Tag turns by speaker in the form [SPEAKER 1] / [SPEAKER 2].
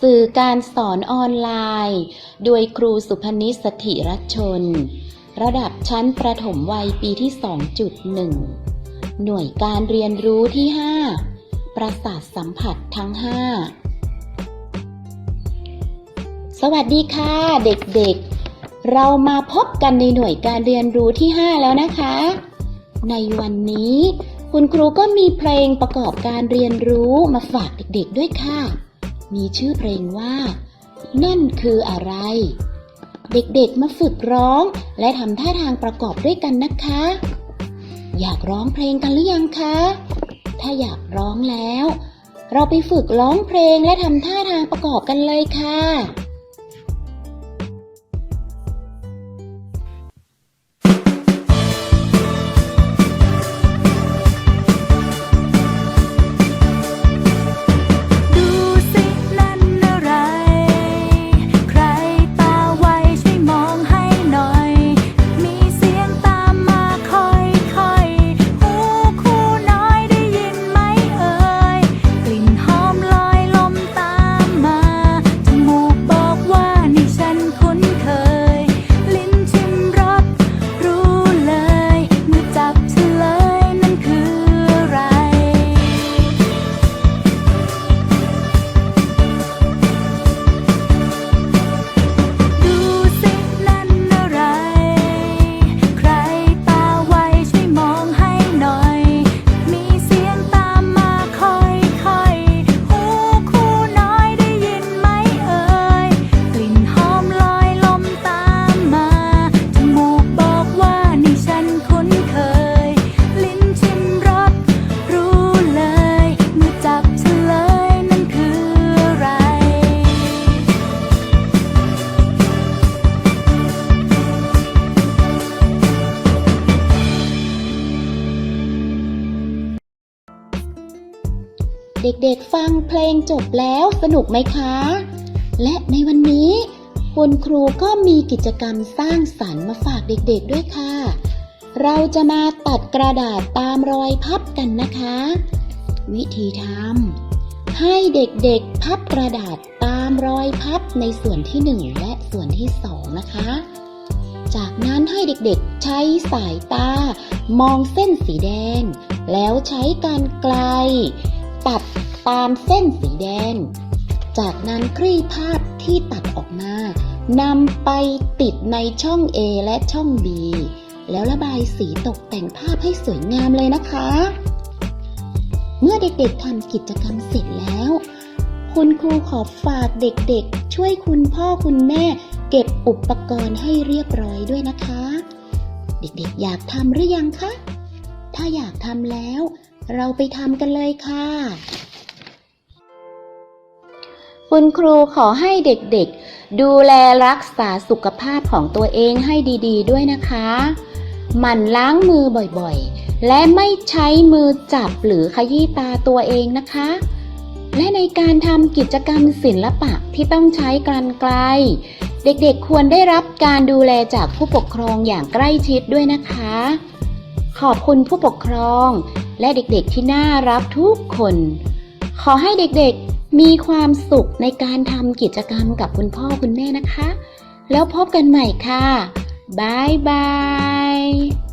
[SPEAKER 1] สื่อการสอนออนไลน์ โดยครูสุพนิสถิรชน ระดับชั้นประถมวัยปีที่ 2.1 หน่วยการเรียนรู้ที่ 5 ประสาทสัมผัสทั้ง 5 สวัสดีค่ะเด็กๆ เรามาพบกันในหน่วยการเรียนรู้ที่ 5 แล้วนะคะ ในวันนี้คุณครูก็มีเพลงประกอบการเรียนรู้มาฝากเด็กๆด้วยค่ะ มีชื่อเพลงว่า นั่นคืออะไร เด็กๆมาฝึกร้อง และทำท่าทางประกอบด้วยกันนะคะ อยากร้องเพลงกันหรือยังคะ ถ้าอยากร้องแล้ว เราไปฝึกร้องเพลงและทำท่าทางประกอบกันเลยค่ะ เด็กๆฟังเพลงจบแล้วสนุกไหมคะ และในวันนี้ คุณครูก็มีกิจกรรมสร้างสรรค์มาฝากเด็กๆด้วยค่ะ เราจะมาตัดกระดาษตามรอยพับกันนะคะ วิธีทำให้เด็กๆพับกระดาษตามรอยพับในส่วนที่ 1 และส่วนที่ 2 นะคะ จากนั้นให้เด็กๆใช้สายตามองเส้นสีแดง แล้วใช้กรรไกล ตัดตามเส้นสีแดง จากนั้นคลี่ภาพที่ตัดออกมานำไปติดในช่อง A และช่อง B แล้วระบายสีตกแต่งภาพให้สวยงามเลยนะคะ เมื่อเด็กๆทำกิจกรรมเสร็จแล้ว คุณครูขอฝากเด็กๆ ช่วยคุณพ่อคุณแม่ เก็บอุปกรณ์ให้เรียบร้อยด้วยนะคะ เด็กๆ อยากทำหรือยังคะ ถ้าอยากทำแล้ว เราไปทำกันเลยค่ะ คุณครูขอให้เด็กๆ ดูแลรักษาสุขภาพของตัวเองให้ดีๆด้วยนะคะ หมั่นล้างมือบ่อยๆ และไม่ใช้มือจับหรือขยี้ตาตัวเองนะคะ และในการทำกิจกรรมศิลปะที่ต้องใช้กรรไกลเด็กๆ ควรได้รับการดูแลจากผู้ปกครองอย่างใกล้ชิดด้วยนะคะ ขอบคุณผู้ปกครอง และเด็กๆที่น่ารักทุกคน ขอให้เด็กๆมีความสุขในการทำกิจกรรมกับคุณพ่อคุณแม่นะคะ แล้วพบกันใหม่ค่ะบ๊ายบาย